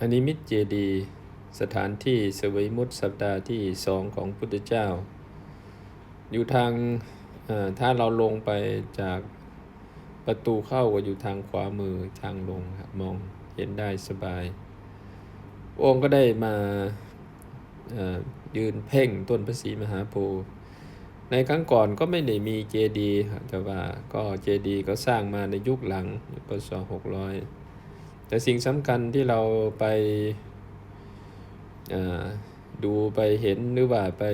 อันนี้มิตเจดีสถานที่เสวยมุตสัปดาห์ที่สองของพุทธเจ้า อยู่ทางถ้าเราลงไปจากประตูเข้าก็อยู่ทางขวามือทางลงครับมองเห็นได้สบาย องค์ก็ได้มายืนเพ่งต้นพระศรีมหาโพธิ์ในครั้งก่อนก็ไม่ได้มีเจดีย์ครับแต่ว่าก็เจดีย์ก็สร้างมาในยุคหลังปศ600 แต่สิ่งสำคัญที่เราไปดูไปเห็นหรือว่าไป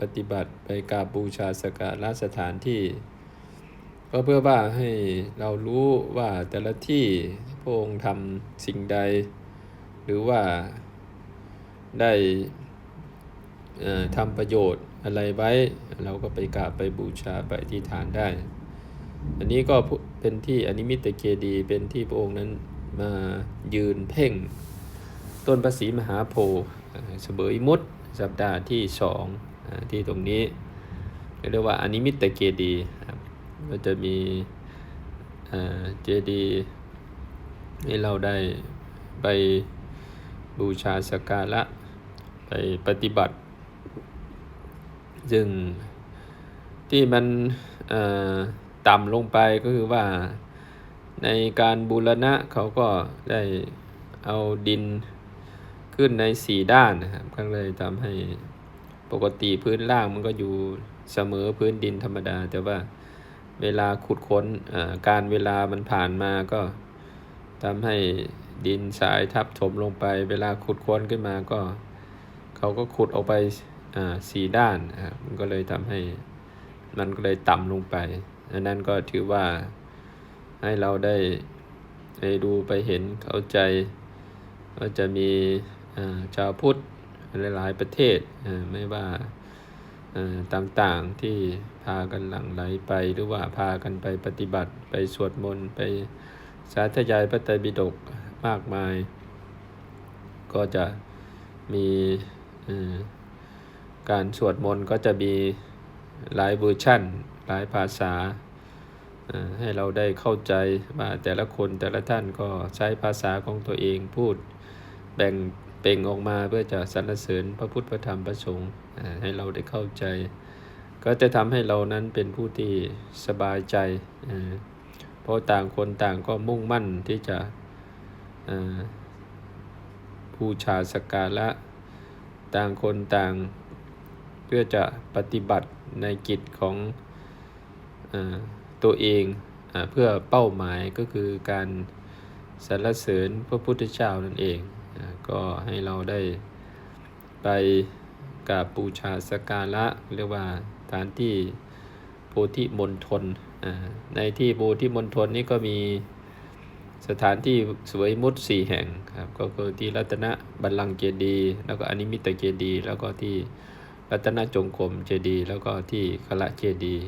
ปฏิบัติไปกราบบูชาสกการะสถานที่ ก็เพื่อว่าให้เรารู้ว่าแต่ละที่พระองค์ทำสิ่งใด หรือว่าได้ทำประโยชน์อะไรไว้ เราก็ไปกราบไปบูชาไปอธิษฐานได้ อันนี้ก็เป็นที่อนิมิตเกดีเป็นที่พระองค์นั้น มายืนเพ่ง ต้นประสีมหาโพธิ์เสบยมุดสัปดาห์ที่สองที่ตรงนี้เรียกว่าอนิมิตเกดีย์ครับก็จะมีเจดีให้เราได้ไปบูชาสกการะไปปฏิบัติ ซึ่งที่มันต่ำลงไปก็คือว่า ในการบูรณะเขาก็ได้เอาดินขึ้นในสี่ด้านนะครับก็เลยทำให้ปกติพื้นล่างมันก็อยู่เสมอพื้นดินธรรมดา แต่ว่าเวลาขุดค้นอ่อการเวลามันผ่านมาก็ทำให้ดินสายทับถมลงไป เวลาขุดค้นขึ้นมาก็เขาก็ขุดออกไปอ่าสี่ด้านนะครับมันก็เลยทำให้มันก็เลยต่ำลงไปอันนั้นก็ถือว่า ให้เราได้ไปดูไปเห็นเข้าใจก็จะมีชาวพุทธหลายๆประเทศไม่ว่าต่างๆที่พากันหลั่งไหลไปหรือว่าพากันไปปฏิบัติไปสวดมนต์ไปสาธยายพระไตรปิฎกมากมาย ก็จะมีการสวดมนต์ก็จะมีหลายเวอร์ชั่น หลายภาษา ให้เราได้เข้าใจว่าแต่ละคนแต่ละท่านก็ใช้ภาษาของตัวเองพูดแบ่งเป่งออกมาเพื่อจะสรรเสริญพระพุทธพระธรรมพระสงฆ์ให้เราได้เข้าใจ ก็จะทำให้เรานั้นเป็นผู้ที่สบายใจ เพราะต่างคนต่างก็มุ่งมั่นที่จะอ่าบูชาสการะต่างคนต่างเพื่อจะปฏิบัติในกิจของอ ตัวเองอเพื่อเป้าหมายก็คือการสรรเสริญพระพุทธเจ้านั่นเองอก็ให้เราได้ไปกราบบูชาสการะเรียกว่าฐานที่โพธิมณฑลในที่โพธิมณฑลนี้ก็มีสถานที่สวยมุดสี่แห่งครับก็คือที่รัตนบัลลังก์เจดีย์แล้วก็อนิมิตเจดีย์แล้วก็ที่รัตนจงกรมเจดีย์แล้วก็ที่คละเจดีย์